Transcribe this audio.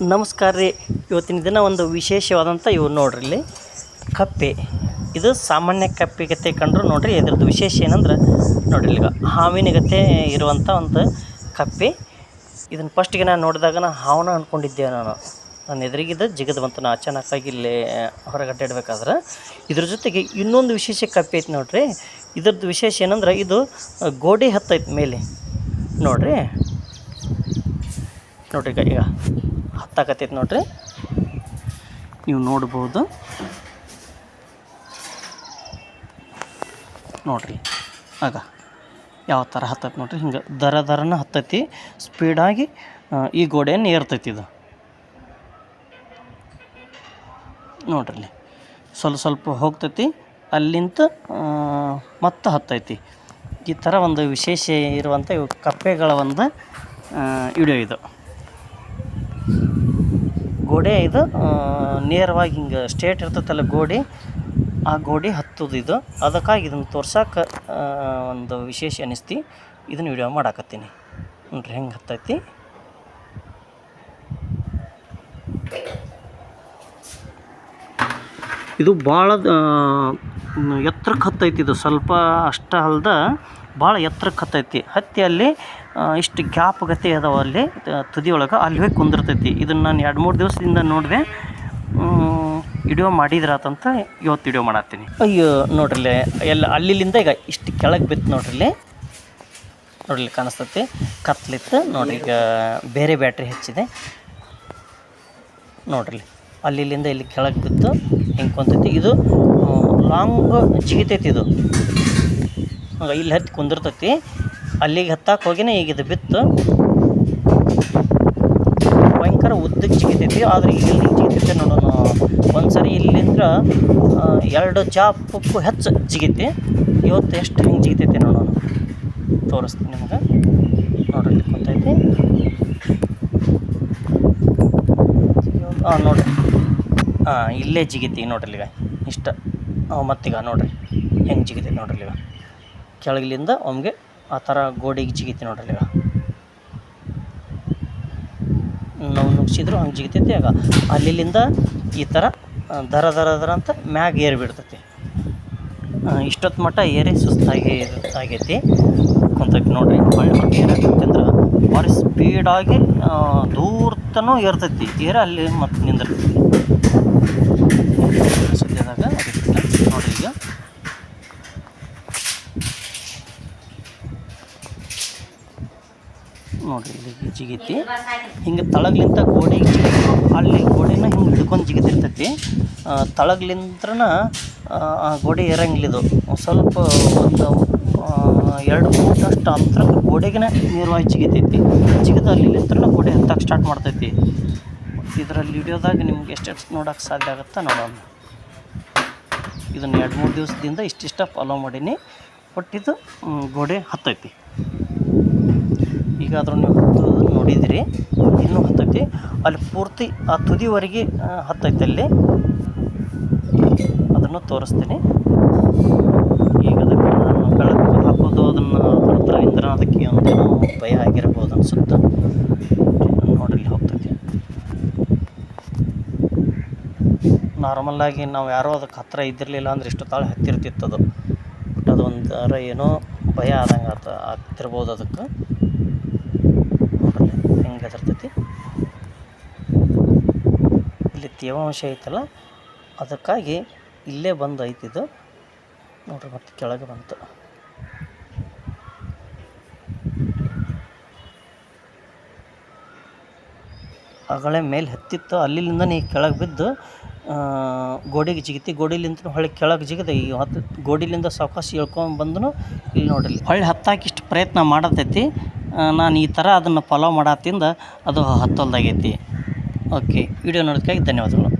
ನಮಸ್ಕಾರ ರೀ. ಇವತ್ತಿನ ದಿನ ಒಂದು ವಿಶೇಷವಾದಂಥ ಇವು ನೋಡ್ರಿ ಇಲ್ಲಿ. ಕಪ್ಪೆ. ಇದು ಸಾಮಾನ್ಯ ಕಪ್ಪೆಗತೆ ಕಂಡ್ರು ನೋಡ್ರಿ, ಇದ್ರದ್ದು ವಿಶೇಷ ಏನಂದ್ರೆ ನೋಡ್ರಿ ಈಗ ಹಾವಿನಗತೆ ಇರುವಂಥ ಒಂದು ಕಪ್ಪೆ. ಇದನ್ನು ಫಸ್ಟಿಗೆ ನಾನು ನೋಡಿದಾಗ ನಾನು ಹಾವನ ಅಂದ್ಕೊಂಡಿದ್ದೆ ನಾನು. ನನ್ನ ಎದುರಿಗಿದ್ದ ಜಿಗದ ಬಂತು ನಾ ಅಚಾನಕ್ಕಾಗಿ ಇಲ್ಲಿ ಹೊರಗೆ ಅಡ್ಡಾಡ್ಬೇಕಾದ್ರೆ ಇದ್ರ ಜೊತೆಗೆ ಇನ್ನೊಂದು ವಿಶೇಷ ಕಪ್ಪೆ ಐತೆ ನೋಡ್ರಿ. ಇದ್ರದ್ದು ವಿಶೇಷ ಏನಂದ್ರೆ ಇದು ಗೋಡೆ ಹತ್ತೈತೆ ಮೇಲೆ. ನೋಡ್ರಿ. ನೋಡ್ರಿ ಈಗ. ಹತ್ತಾಕತ್ತೈತೆ ನೋಡ್ರಿ. ನೀವು ನೋಡ್ಬೋದು. ನೋಡ್ರಿ, ಆಗ ಯಾವ ಥರ ಹತ್ತೈತೆ ನೋಡ್ರಿ. ಹಿಂಗೆ ದರ ದರನ ಹತ್ತೈತಿ. ಸ್ಪೀಡಾಗಿ ಈ ಗೋಡೆಯನ್ನು ಏರ್ತೈತಿ ಇದು. ನೋಡ್ರಿ ಸ್ವಲ್ಪ ಸ್ವಲ್ಪ ಹೋಗ್ತೈತಿ. ಅಲ್ಲಿಂತ ಮತ್ತೆ ಹತ್ತೈತಿ. ಈ ಥರ ಒಂದು ವಿಶೇಷ ಇರುವಂಥ ಇವು ಕಪ್ಪೆಗಳ ಒಂದು ವಿಡಿಯೋ ಇದು. ಗೋಡೆ ಇದು. ನೇರವಾಗಿ ಹಿಂಗೆ ಸ್ಟೇಟ್ ಇರ್ತೈತಲ್ಲ ಗೋಡೆ. ಆ ಗೋಡೆ ಹತ್ತುದು ಇದು. ಅದಕ್ಕಾಗಿ ಇದನ್ನು ತೋರ್ಸಕ್ಕೆ ಒಂದು ವಿಶೇಷ ಅನಿಸ್ತಿ. ಇದನ್ನು ವಿಡಿಯೋ ಮಾಡಾಕತ್ತೀನಿ. ನೋಡ್ರಿ ಹೆಂಗೆ ಹತ್ತೈತಿ. ಇದು ಭಾಳ ಎತ್ತರಕ್ಕೆ ಹತ್ತೈತಿ ಇದು. ಸ್ವಲ್ಪ ಅಷ್ಟ ಅಲ್ದ ಭಾಳ ಎತ್ತರಕ್ಕೆ ಹತ್ತೈತಿ ಹತ್ತಿ ಅಲ್ಲಿ ಇಷ್ಟು ಗ್ಯಾಪ್ ಗತಿ ಅದಾವ ಅಲ್ಲಿ ತುದಿಯೊಳಗೆ ಅಲ್ಲಿ ಹೋಗಿ ಕುಂದಿರ್ತೈತಿ. ಇದನ್ನು ನಾನು ಎರಡು ಮೂರು ದಿವಸದಿಂದ ನೋಡಿದೆ ವಿಡಿಯೋ ಮಾಡಿದ್ರಾತಂತ ಇವತ್ತು ವಿಡಿಯೋ ಮಾಡತ್ತೀನಿ. ಅಯ್ಯೋ, ನೋಡ್ರಿಲ್ಲೇ, ಎಲ್ಲ ಅಲ್ಲಿಲಿಂದ ಈಗ ಇಷ್ಟು ಕೆಳಗೆ ಬಿತ್ತು ನೋಡ್ರಿಲೆ ನೋಡ್ರಿ ಕಾಣಿಸ್ತತಿ. ಕತ್ಲಿತ್ತು ನೋಡ್ರಿ ಈಗ ಬೇರೆ ಬ್ಯಾಟ್ರಿ ಹೆಚ್ಚಿದೆ. ನೋಡ್ರಿ ಅಲ್ಲಿಂದ ಇಲ್ಲಿ ಕೆಳಗೆ ಬಿತ್ತು, ಹಿಂಗೆ ಕುಂತೈತಿ. ಇದು ಲಾಂಗ್ ಜಿಗಿತೈತಿ ಇದು. ಇಲ್ಲಿ ಹತ್ತಿ ಕುಂದಿರ್ತೈತಿ. ಅಲ್ಲಿಗೆ ಹತ್ತಕ್ಕೆ ಹೋಗಿನೇ ಈಗ ಇದು ಬಿತ್ತು. ಭಯಂಕರ ಉದ್ದಕ್ಕೆ ಜಿಗಿತೈತಿ ಆದ್ರೆ ಈಗ ಇಲ್ಲಿ ಜಿಗಿತೈತೆ ನೋಡೋಣ. ಒಂದು ಸರಿ ಇಲ್ಲಿಂದ್ರ ಎರಡು ಚಾಪಕ್ಕೂ ಹೆಚ್ಚು ಜಿಗಿತಿ ಇವತ್ತು ಎಷ್ಟು ಹಿಂಗೆ ಜಿಗಿತೈತೆ ನೋಡೋಣ. ತೋರಿಸ್ತೀನಿ ನಿಮ್ಗೆ. ನೋಡ್ರಿ ಇಲ್ಲಿ ಕುಂತೈತಿ. ಹಾಂ ನೋಡ್ರಿ. ಹಾಂ ಇಲ್ಲೇ ಜಿಗಿತಿ ನೋಡ್ರಿ ಈಗ ಇಷ್ಟ. ಮತ್ತೀಗ ನೋಡ್ರಿ. ಹೆಂಗೆ ಜಿಗಿತೈತಿ ನೋಡ್ರಿ ಈಗ ಕೆಳಗಿಲಿಂದ ಒಮ್ಗೆ ಆ ಥರ ಗೋಡೆಗೆ ಜಿಗಿತಿ ನೋಡ್ರಿ ಈಗ. ನಾವು ನುಗ್ಸಿದ್ರು ಹಂಗೆ ಜಿಗಿತೈತಿ, ಆಗ ಅಲ್ಲಿಂದ ಈ ಥರ ದರ ದರ ದರ ಅಂತ ಮ್ಯಾಗ ಏರಿ ಬಿಡ್ತೈತಿ. ಇಷ್ಟೊತ್ತು ಮಟ್ಟ ಏರಿ ಸುಸ್ತಾಗಿ ಆಗೈತಿ ಅಂತ ನೋಡ್ರಿ ಹೊಳ್ಳಿ ಮಟ್ಟ ಏನಾಗ್ತೈತಿ ಅಂದ್ರೆ ಭಾರಿ ಸ್ಪೀಡಾಗಿ ದೂರ್ತನೂ ಏರ್ತೈತಿ. ಏರ ಅಲ್ಲಿ ಮತ್ತೆ ನಿಂದಿರ್ತೈತಿ ಸದ್ಯದಾಗ ಅದಕ್ಕೆ ನೋಡ್ರಿ ಈಗ ನೋಡ್ರಿ ಇಲ್ಲಿ ಜಿಗಿತಿ. ಹಿಂಗೆ ತಳಗ್ಲಿಂತ ಗೋಡೆ ಅಲ್ಲಿ ಗೋಡೆನ ಹಿಂಗೆ ಹಿಡ್ಕೊಂಡು ಜಿಗಿತಿರ್ತೈತಿ ತಳಗ್ಲಿಂತ್ರನ ಗೋಡೆ ಏರಂಗಿಲ್ಲ ಇದು. ಸ್ವಲ್ಪ ಒಂದು ಎರಡು ಫೂಟಷ್ಟು ಅಂತರ ಗೋಡೆಗೆ ನೇರವಾಗಿ ಜಿಗಿತೈತಿ. ಜಿಗಿದು ಅಲ್ಲಿಂತ್ರನ ಗೋಡೆ ಹತ್ತಕ್ಕೆ ಸ್ಟಾರ್ಟ್ ಮಾಡ್ತೈತಿ. ಇದರಲ್ಲಿ ವಿಡಿಯೋದಾಗ ನಿಮ್ಗೆ ಎಷ್ಟೆಷ್ಟು ನೋಡೋಕ್ಕೆ ಸಾಧ್ಯ ಆಗುತ್ತೆ ನೋಡೋಣ. ಇದನ್ನು ಎರಡು ಮೂರು ದಿವಸದಿಂದ ಇಷ್ಟಿಷ್ಟ ಫಾಲೋ ಮಾಡೀನಿ. ಬಟ್ ಇದು ಗೋಡೆ ಹತ್ತೈತಿ. ಈಗ ಅದ್ರ ನೀವು ಹತ್ತೋದನ್ನು ನೋಡಿದಿರಿ ಇನ್ನೂ ಹತ್ತೈತಿ. ಅಲ್ಲಿ ಪೂರ್ತಿ, ಆ ತುದಿವರೆಗೆ ಹತ್ತೈತೆ ಅಲ್ಲಿ. ಅದನ್ನು ತೋರಿಸ್ತೀನಿ. ಈಗ ಅದಕ್ಕೆ ನಾನು ಬೆಳಕು ಹಾಕೋದು ಅದನ್ನು ಅದರ ಹತ್ರ ಅದಕ್ಕೆ ಒಂದೇನೋ ಭಯ ಆಗಿರ್ಬೋದು ಅನ್ಸುತ್ತೆ? ನೋಡ್ರಿ ಇಲ್ಲಿ ಹೋಗ್ತೈತಿ. ನಾರ್ಮಲ್ಲಾಗಿ ನಾವು ಯಾರೋ ಅದಕ್ಕೆ ಹತ್ತಿರ ಇದ್ದಿರಲಿಲ್ಲ ಅಂದ್ರೆ ಇಷ್ಟು ತಾಳು ಹತ್ತಿರ್ತಿತ್ತು ಅದು. ಬಟ್ ಅದು ಒಂಥರ ಏನೋ ಭಯ ಆದಂಗೆ ಆತ ಆಗ್ತಿರ್ಬೋದು ಅದಕ್ಕೆ. ಹೆದರ್ತೈತಿ ಇಲ್ಲಿ ತೇವಾಂಶ ಐತಲ್ಲ, ಅದಕ್ಕಾಗಿ ಇಲ್ಲೇ ಬಂದು ಐತಿದು ನೋಡ್ರಿ ಮತ್ತೆ ಕೆಳಗೆ ಬಂತು. ಅಗಳೇ ಮೇಲೆ ಹತ್ತಿತ್ತು ಅಲ್ಲಿಂದ ನೀ ಕೆಳಗೆ ಬಿದ್ದು ಗೋಡೆಗೆ ಜಿಗಿತಿ ಗೋಡಿಲಿಂದ ಹೊಳೆ ಕೆಳಗೆ ಜಿಗಿದೆ, ಈ ಹತ್ತು ಗೋಡಿಲಿಂದ ಸಾವಕಾಶ ಹೇಳ್ಕೊಂಡು ಬಂದನು ಇಲ್ಲಿ ನೋಡ್ರಿ ಹೊಳ್ಳಿ ಹತ್ತಾಕಿಷ್ಟು ಪ್ರಯತ್ನ ಮಾಡತೈತಿ. ನಾನು ಈ ಥರ ಅದನ್ನು ಫಾಲೋ ಮಾಡತ್ತಿಂದ ಅದು ಹತ್ತೊಲ್ದಾಗೈತಿ. ಓಕೆ ವಿಡಿಯೋ ನೋಡೋದಕ್ಕಾಗಿ ಧನ್ಯವಾದಗಳು.